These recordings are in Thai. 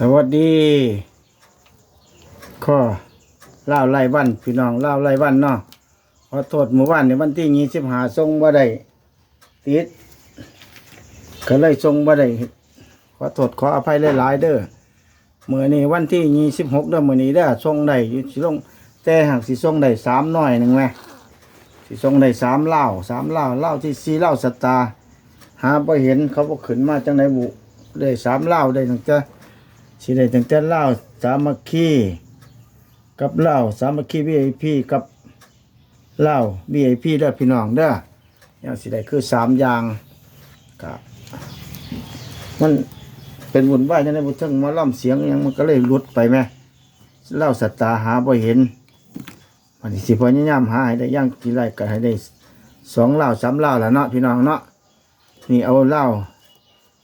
สวัสดีข้อเล่าไรวันพี่น้องเล่าไรวันเนาะขอโทษหมู่บ้านในวันที่ยี่สิบหาทรงบ่ได้ติดก็เลยทรงบ่ได้ขอโทษขออภัยหลายๆเด้อเมื่อนี้วันที่ยี่สิบหกเด้อเมื่อนี้เด้อทรงได้สิลงแต่หากสิทรงได้สามหน้อยหนึ่งไหมสิทรงได้สามเล่าสามเล่าเล่าที่สี่เล่าสตาหาบ่เห็นเขาบ่ขึ้นมาจังไหนบุได้สามเล่าได้ตั้งแต่ สิได้ตั้งแต่เล่าสามัคคีกับเล่าสามัคคีวีไอพีกับเล่าวีไอพีเด้อพี่น้องเด้ออย่างสิได้คือสามอย่างกับมันเป็นบุญไหวจังไดบุญทั้งมาล่ำเสียงยังมันก็เลยลุดไปไหมเล่าสัตตาหาบ่เห็นมันสิพยายามหาให้ได้ย่างกี่ไรก็ให้ได้สองเล่าสามเล่าแล้วเนาะพี่น้องเนาะนี่เอาเล่าว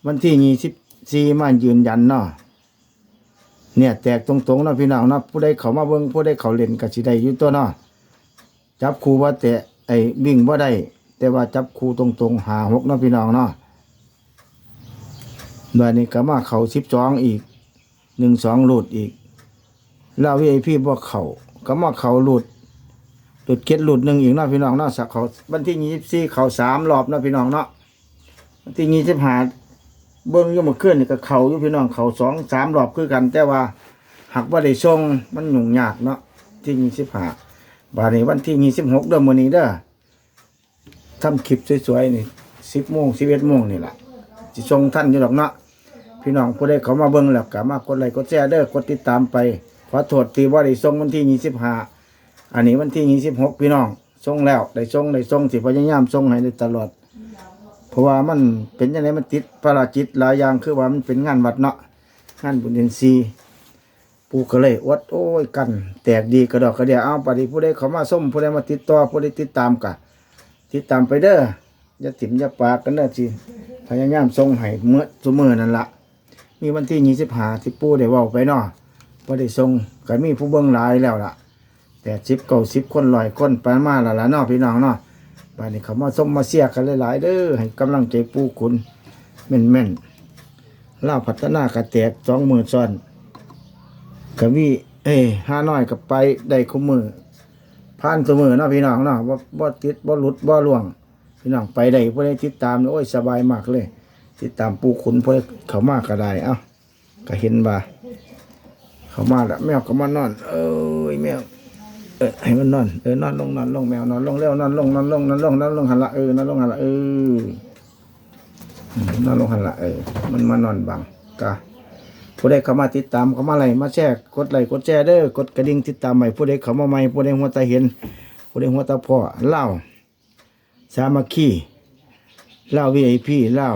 วันที่ยี่สิบสี่มายืนยันเนาะ เนี่ยแตกตรงๆเนาะพี่น้องเนาะผู้ใดเขามาเบิ่งผู้ใดเขาเล่นก็สิได้อยู่ตัวเนาะจับคู่ว่าแต่ไอ้วิ่งบ่ได้ แต่ว่าจับคู่ตรงๆหาหกเนาะพี่น้องเนาะบัดนี้ก็มาเข้า12อีก1 2หลุดอีกแล้ว VIP บ่เขาก็มาเขาหลุดหลุดเก็ดหลุดหนึ่งอีกเนาะพี่น้องเนาะสักเขาวันที่24เขาสามรอบเนาะพี่น้องเนาะวันที่25 เบิ้งยู่เมื่อนนี่ก็เขาอยู่พี่น้องเขาสองสามรอบคือกัน แต่ว่าหักว่าได้ส่งมันหยุ่งยากเนาะที่ยี่สิบห้าบาทนี้วันที่ยี่สิบหกเดือนมื้อนี้เด้อทำคลิปสวยๆนี่สิบโมงสิบเอ็ดโมงนี่แหละสิส่งท่านอยู่ดอกเนาะพี่น้องผู้ใดเขามาเบิ้งแล้วก็มากดไลค์กดแชร์เด้อกดติดตามไปขอโทษที่ว่าได้ส่งวันที่ยี่สิบห้าอันนี้วันที่ยี่สิบหกพี่น้องส่งแล้วได้ส่งได้ส่งสิพยายามส่งให้ได้ตลอด เพราะว่ามันเป็นยังไงมันติดภารกิจหลายอย่างคือว่ามันเป็นงานวัดเนาะงานบุญเดนซีปูก็เลยอดโอ้ยกัน แตกดีกระดอกกระเดียเอาปฏิผู้ใดเขามาส้มผู้ใดมาติดต่อผู้ใดติดตามกะติดตามไปเด้ออย่าถิ่มอย่าปากกันเด้อสิพยายามส่งให้เมื่อสมือนั่นละมีวันที่ยี่สิบห้าที่ปูได้ว้าไปเนาะพอได้ส่งก็มีผู้เบิ่งหลายแล้วล่ะแต่สิบเก้าสิบคนลอยคนไปมาแล้วล่ะเนาะพี่น้องเนาะ บานนี้เขามาส้มมาเสียกันหลายๆเด้อให้กำลังใจปูขุนแม่นแม่นล่าพัฒนากระแตกสองมือซ้อนกะวีเอ้ห้าน้อยกับไปได้คุมือผ่านตัวมือเนาะพี่น้องเนาะบ่บ่ติดบ่หลุดบ่ล่วง พี่น้องไปได้ผู้ใดติดตามโอ้ยสบายมากเลย ติดตามปูขุนผู้ใดเขามากก็ได้เอ้าก็เห็นว่าเขามาแล้วแมวก็มานอน เอ้ยแมว ออให้มันนอนเออนอนลงนอนลงแมวนอนลงเร็วนอนลงนอนลงนอนลงนอนลงหันละเออนอนลงหันละเออนอนลงหันละเออมันมานอนบังกะผู้ใดเข้ามาติดตามเข้ามาอะไรมาแชร์กดไลค์กดแชร์เด้อกดกระดิ่งติดตามใหม่ผู้ใดเข้ามาใหม่ผู้ใดหัวตาเห็น ผู้ใดหัวตาพ่อเล่าสามัคคีเล่าวีไอพีเล่า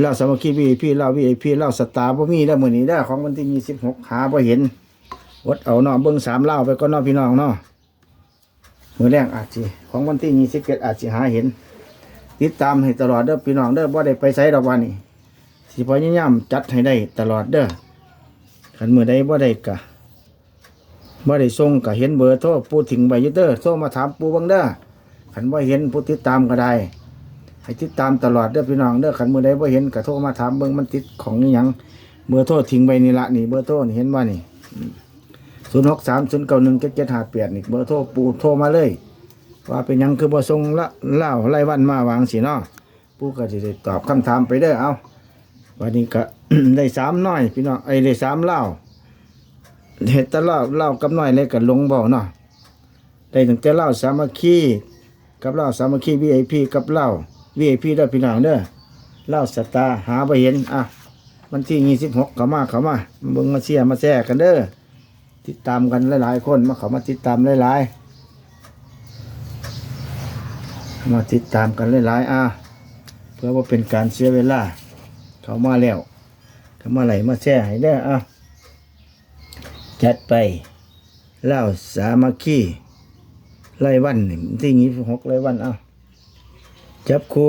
เล่าสามัคคีวีไอพีเล่าวีไอพีเล่าสตาร์บ่มีได้อมื้อนี้ได้ของวันที่ยี่สิบหกหาบ่เห็น วดเอาเนาะเบิ้งสามเล่าไปก็เนาะพี่น้องเนาะมือแรงอาจสิของวันที่ยี่สิบเอ็ดอาจสิหาเห็น ติดตามให้ตลอดเด้อพี่น้องเด้อบ่ได้ไปไสดอกวันนี้สิพยายามจัดให้ได้ตลอดเด้อขันมือใดบ่ได้กะบ่ได้ส่งกะเห็นเบอร์โทรปูถึงใบยูเตอร์โทรมาถามปูบังเด้อขันบ่เห็นผู้ติดตามก็ได้ให้ติดตามตลอดเด้อพี่น้องเด้อขันมือใดบ่เห็นก็โทรมาถามเบิ่งมันติดของนี่ยังเบอร์โทรทิ้งไปนี่ละนี่เบอร์โทรเห็นว่านี่ ศูนย์หกสามศูนย์เก้าหนึ่งเจ็ดเจ็ดห้าแปดนี่เบอร์โทรปูโทรมาเลย ว่าเป็นยังคือบ่ส่งละเล่าไล่วันมาวางสิเนาะปูก็จะตอบคำถามไปเด้อเอาวันนี้ก็ได้สามน้อยพี่น้องไอ้ได้สามเล่าเห็ดตะเล่าเล่ากับน้อยเลยกับลงบ่เนาะได้ตั้งแต่เล่าสามัคคีกับเล่าสามัคคี VIP กับเล่า VIP เด้พี่น้องเด้อเล่าสตาหาไปเห็นอะวันที่ยี่สิบหกเข้ามาเข้ามามาเบิ่งมาเชียมาแซ่กันเด้อ ติดตามกันหลายๆคนมาเขามาติดตามหลายๆมาติดตามกันหลายๆอะเพื่อว่าเป็นการเสียเวลา เขามาแล้วเขามาไหลมาแช่ให้ได้อะจัดไปเล่าสามัคคีไล่วันที่งี้หกไล่วันอะจับครู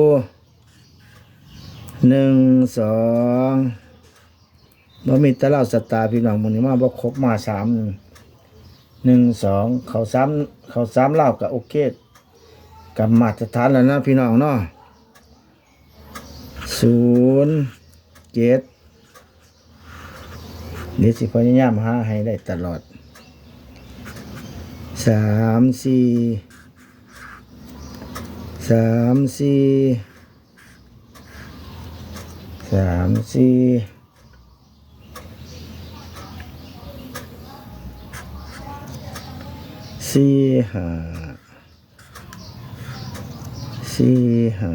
หนึ่งสอง บ่มีแตะเล่าสตาร์พี่น้องมันนี้มาบ่ครบมาสามหนึ่งหนึ่งสองเขาสามเขาสามเล่ากับโอเคกับมาตรฐานแล้วนะพี่น้องเนาะศูนย์เจ็ดเดี๋ยวสิพยายามหาให้ได้ตลอดสามสี่สามสี่สามสี่ สี่ห้าสี่ห้า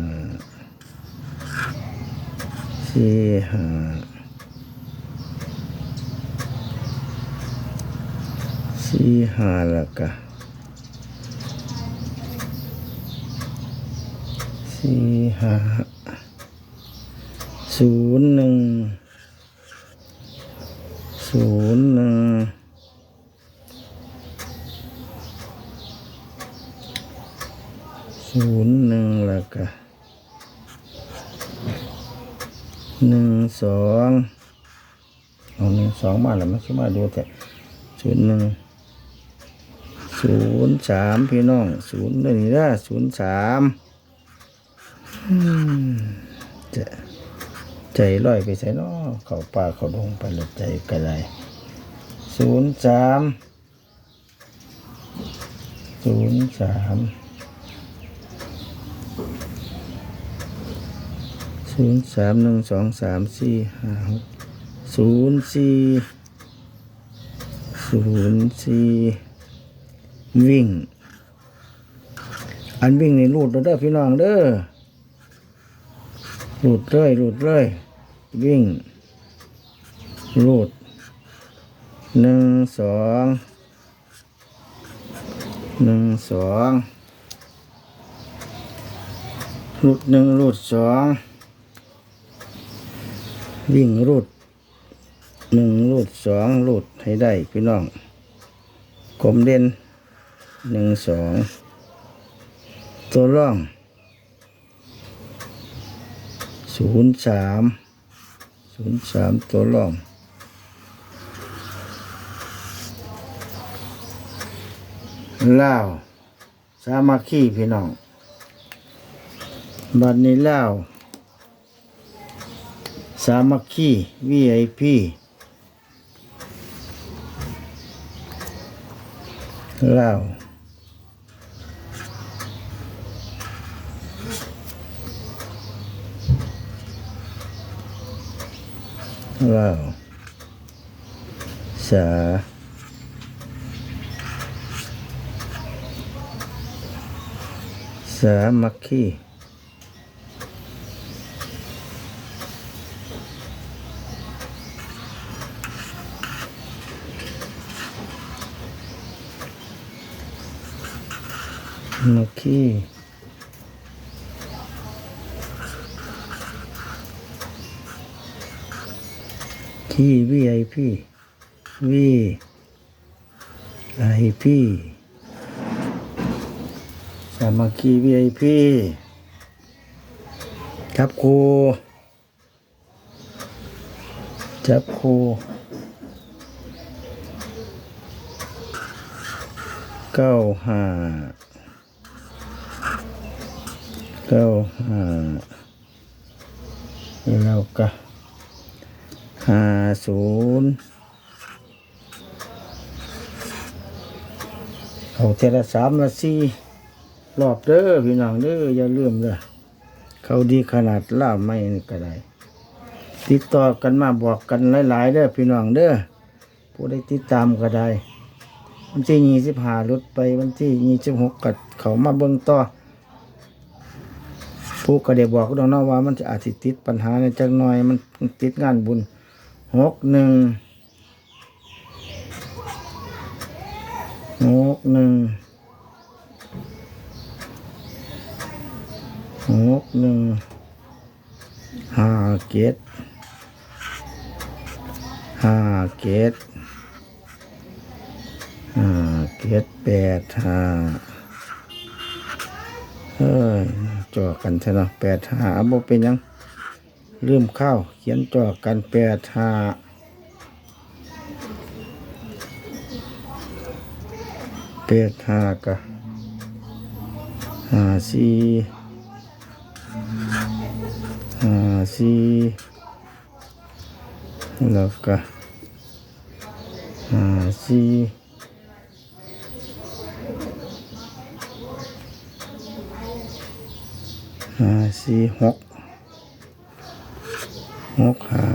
สี่ห้าสี่ห้าล้วก็สี่ห้าศูนย์หนึ่งศูนย์หนึ่ง ศูนย์หนึ่งล้วก็หนึ่งสองเอาหนึ่งสองมาแล้วมันสมาดูแต่ศูนย์หนึ่งศูนย์สามพี่น้องศูนย์หนี่นะศูนย์สามจะใจลอยไปใส่นาะเขาป่าเขาดงไปแล้วใจกระไรศูนย์สามศูนย์สาม ศูนย์สามหนึ่งสองสามสี่ห้าหกศูนย์สี่ศูนย์สี่วิ่ง อันวิ่งในรูดเด้อพี่น้องเด้อรูดเลยรูดเลยวิ่งรูดหนึ่งสองหนึ่งสองรูดหนึ่งรูดสอง วิ่งรูดหนึ่งรูดสองรูดให้ได้พี่น้องกลมเด่นหนึ่งสองตัวร่องศูนย์สามศูนย์สามตัวร่องเล่าสามัคคีพี่น้อง บัดนี้เล่า สามัคคี VIP เล่าวว้าสาสามัคคี มัคคีที่ VIP VIP สามัคคี VIP จับครูจับครูเก้าห้า เก้าห้าแล้วก็ห้าศูนย์เอาเทละสามละสี่รอบเด้อพี่น้องเด้ออย่าลืมเด้อเขาดีขนาดล่าไม่ก็ได้ติดต่อกันมาบอกกันหลาย ๆ เด้อพี่น้องเด้อผู้ได้ติดตามก็ได้วันที่ยี่สิบห้ารถไปวันที่ยี่สิบหกกัดเขามาเบิ่งต่อ ผู้ก็ได้บอกน้องๆว่ามันจะอาจสิติดปัญหาในจักหน่อยมันติดงานบุญหกหนึ่งหกหนึ่งหกหนึ่งห้าเกตห้าเกตห้าเกตแปดห้าเฮ้ย จ่อกันใช่เนาะแปดหาบ่เป็นยังลืมข้าวเขียนจ่อกันแปดหาแปดหากะหาสี่หาสี่แล้วก็หาสี่ สี่หกหกห้า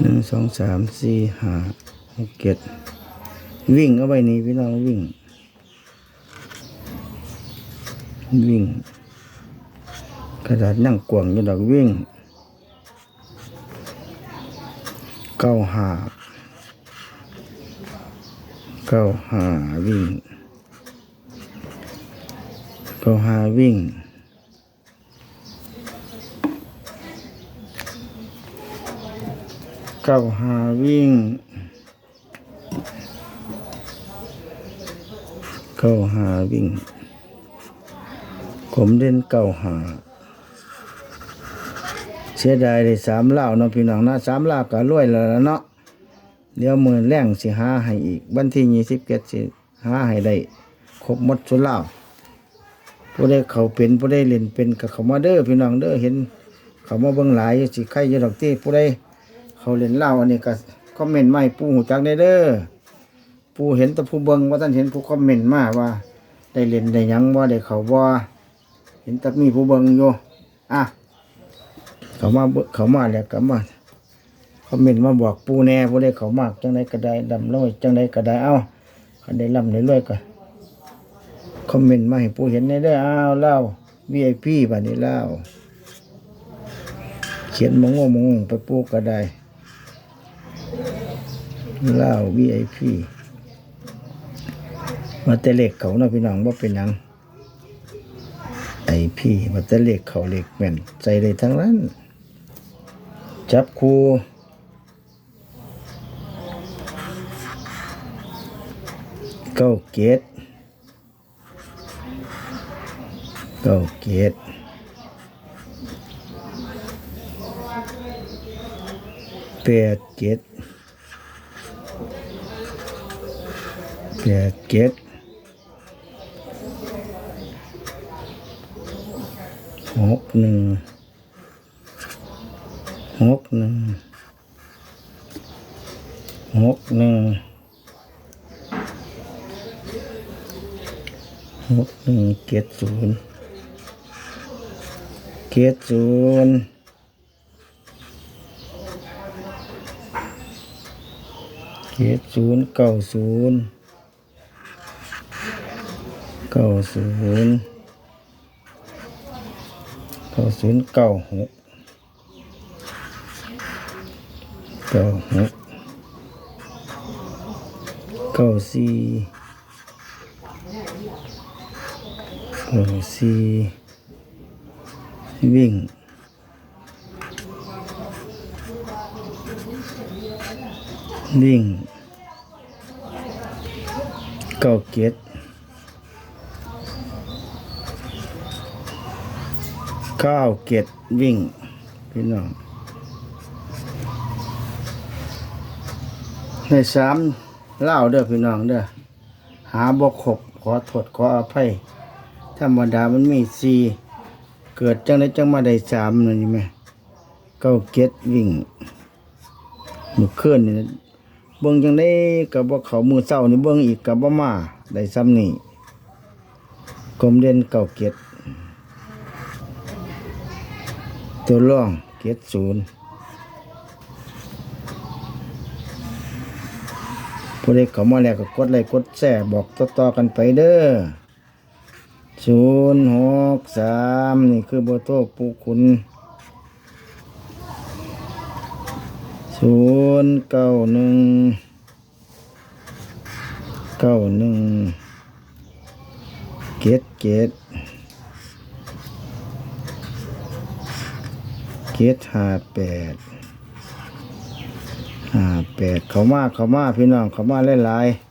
หนึ่งสองสามสี่ห้าหกเจ็ดวิ่งเอาไว้นี่พี่น้องวิ่ง วิ่งกระดาษนั่งกวงอยู่ดอกวิ่งเก้าหาเก้าหาวิ่ง ก้าหาวิ่ง เก้าหาวิ่ง เก้าหาวิ่ง ผมเล่นเก้าหาเสียดายได้สามเล่าวเนาะพี่น้องนะสามเล่าวก็รวยแล้วล่ะเนาะเดี๋ยวมือแรงสิหาให้อีก วันที่ยี่สิบเจ็ดสิหาให้ได้ ครบหมดสุดเล่าว ผู้ได้เขาเป็นผู้ได้เล่นเป็นกับเขามาเด้อพี่น้องเด้อเห็น เขามาเบิ่งหลายสิใครยู่ดอกที่ผู้ได้เขาเล่นเล่าอันนี้ก็คอมเมนต์มาให้ปู่หูจักได้เด้อปู่เห็นแต่ผู้เบิ่งว่าท่านเห็นผู้คอมเมนต์มาว่า ได้เล่นได้ยังบ่าได้เขาบ่าเห็นแต่มีผู้เบิ่งอยู่อะเขามาเบิ่งเขามาแล้วก็มาคอมเมนต์มาบอกปูแน่ผู้ใดเขามากจังไดก็ได้ดำร้อยจังไดก็ได้เอ้าคันได้ร่ำได้รวยก็ คอมเมนต์มาให้ปูเห็นได้เด้อ้าวเล่า VIP บัดนี้เล่าเขียนมงงมงงไปปูก็ได้เล่า VIP มาแต่เล็กเขาเนาะพี่น้องว่าเป็นยังไอพี่มาแต่เล็กเขาเล็กแม่นใจได้ทั้งนั้น จับครูเก้าเกต เก้าเกตแปดเกตแปดเกตหกหนึ่งหกหนึ่งหกหนึ่งหกหนึ่งเจ็ดศูนย์ เจ็ดศูนย์เจ็ดศูนย์เก้าศูนย์เก้าศูนย์เก้าศูนย์เก้าหกเก้าหกเก้าสี่เก้าสี่ วิ่ง วิ่งเก้าเก็ดเก้าเก็ดวิ่ง พี่น้องในสามเล่าเด้อพี่น้องเด้อหาบกขบขอโทษขออภัย ธรรมดามันมีสี่ เกิดจังได้จังมาได้สามนั่นนี่ไหมเก้าเก็ดวิ่งมือเคลื่อนนี่เบิ้งจังได้กับว่าเขามือเศร้านี่เบิ้งอีกกับว่ามาได้ซ้ำนี่กลมเด่นเก้าเก็ดตัวร่องเก็ดศูนย์ผู้ใดเข้ามาแล้วก็กดไลค์กดแชร์บอกต่อๆกันไปเด้อ ศูนย์หกสามนี่คือเบอร์โทรปูคุณศูนย์เก้าหนึ่งเก้าหนึ่งเกตเกตเกตห้าแปดห้าแปดเขามาเขามาพี่น้องเขามาหลายๆ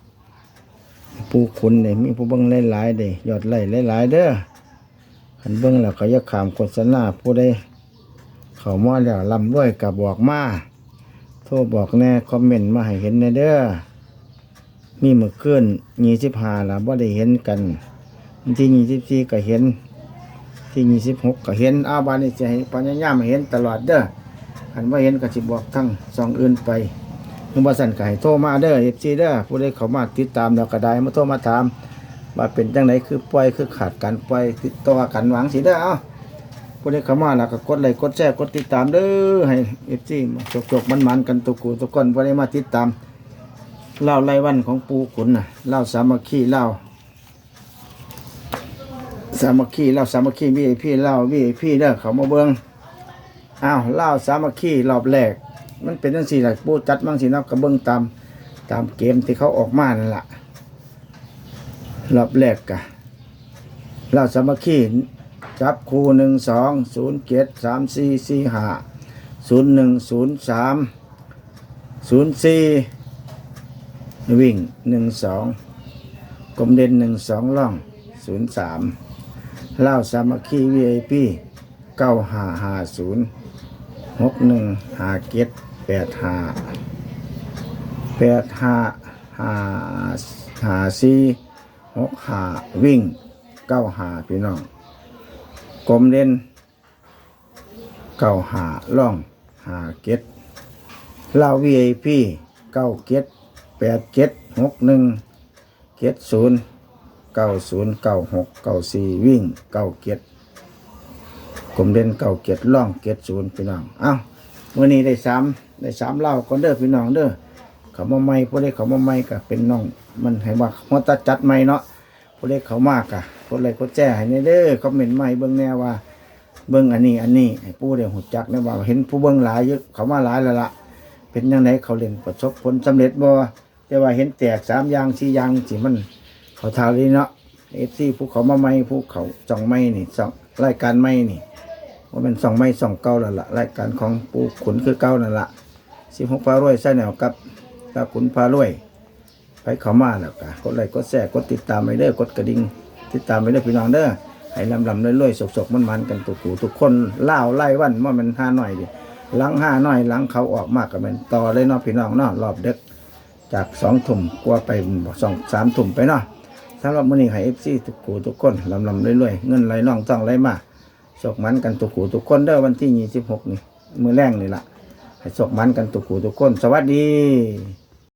ผู้คุณเนี่ยมีผู้เบิ้งหลายๆเด้ยอดไล่หลายๆเด้อขันเบิ้งแล้วก็ย่าขามโฆษณาผู้ใดเขามาแล้วลำด้วยกับบอกมาโทรบอกแน่คอมเมนต์มาให้เห็นแน่เด้อมีเมื่อคืนยี่สิบห้าละบ่ได้เห็นกันวันที่ยี่สิบสี่ก็เห็น ที่ยี่สิบหกก็เห็นอาบานนี่จะให้ปัญญามให้เห็นตลอดเด้อคันว่าเห็นก็สิบอกทั้งสองอื่นไป นึกว่าสั่นก็ให้โทรมาเด้อ FC เด้อผู้ใดเขามาติดตามแล้วก็ได้มาโทรมาถาม ว่าเป็นจังไดคือปล่อยคือขาดการปล่อยติดต่อกันหวังสิเด้อเอ้าผู้ใดเขามาแล้วก็กดไลค์กดแชร์กดติดตามเด้อให้ FC มาจกๆมันๆกันตุกกูทุกคนผู้ใดมาติดตามเล่าไล่วันของปูขุนน่ะเล่าสามัคคีเล่าสามัคคีเล่าสามัคคีวีไอพีเล่าวีไอพีเด้อเขามาเบิงอ้าวเล่าสามัคคีรอบแรก มันเป็นจังสี่แหละปูจัดมั่งสิเนับกระเบิงตามตามเกมที่เขาออกมานั่นแหละรอบแรกกะเล่าสามัคคีจับคู่หนึ่งสองศูนย์เจ็ดสามสี่สี่ห้าศูนย์หนึ่งศูนย์สามศูนย์สี่วิ่งหนึ่งสองกลมเด่นหนึ่งสองล่องศูนย์สามเล่าสามัคคีวีไอพีเก้าห้าห้าศูนย์หกหนึ่งห้าเจ็ด แปดห้าแปดห้าห้าห้าสี่หกห้าวิ่งเก้าห้าพี่น้องกลมเด่นเก้าห้าล่องห้าเจ็ดเล่าวีไอพีเก้าเจ็ดแปดเจ็ดหกหนึ่งเจ็ดศูนย์เก้าศูนย์เก้าหกเก้าสี่วิ่งเก้าเกียรติกลมเด่นเก้าเกียรติล่องเกียรติศูนย์พี่น้อง เอ้า มื่อนี้ได้สามได้สามเล่าก็เด้อพี่น้องเด้อเขามาใหม่พวกเล็กเขามาใหม่ก็เป็นน้อง มันให้ว่าหัวตาจัดใหม่เนาะพวกเล็กเขามากอะพวกเล็กก็แจ้ให้ในเด้อคอมเหม็นต์ใหม่เบิ่งแน่ว่า เบิ่งอันนี้อันนี้ให้ผู้เดียวหูจักนะว่า เห็นผู้เบิ่งหลายเยอะเขามาหลายแล้วละเป็นยังไงเขาเล่นประสบผลสำเร็จบ่แต่ว่าเห็นแตกสามยางสี่ยางสิมัน เขาทาลีเนาะเอฟซีผู้เขามาไม่ผู้เขาจ่องไม่นี่สองรายการไม่นี่ ว่าเป็นสองไม่สองเก้าแล้วล่ะรายการของปูขุนคือเก้านั่นละสิบหกพารวยใส่แนวกับตาขุนพารวย ไปเขามาแล้วกะกดไลค์กดแชร์กดติดตามไปเด้อกดกระดิ่งติดตามไปเด้อพี่น้องเด้อให้ลำลำรวยๆสกๆมันๆกันตุกูทุกคนเล่าไล่วันว่ามันห้าหน่อยดิหลังห้าหน่อยหลังเขาออกมากก็เป็นต่อเลยเนาะพี่น้องเนาะรอบเด็กจากสองถุ่มกลัวไปสองสามถุ่มไปเนาะสำหรับมื้อนี้ให้ FC ทุกกูทุกคนลำลำรวยๆเงินไหลน่องต้องไหลมา สกมันกันตุกขูทุกคนเด้อวันที่26นี่ มือแรงนี่ล่ะให้สกมันกันตุกขูทุกคน สวัสดี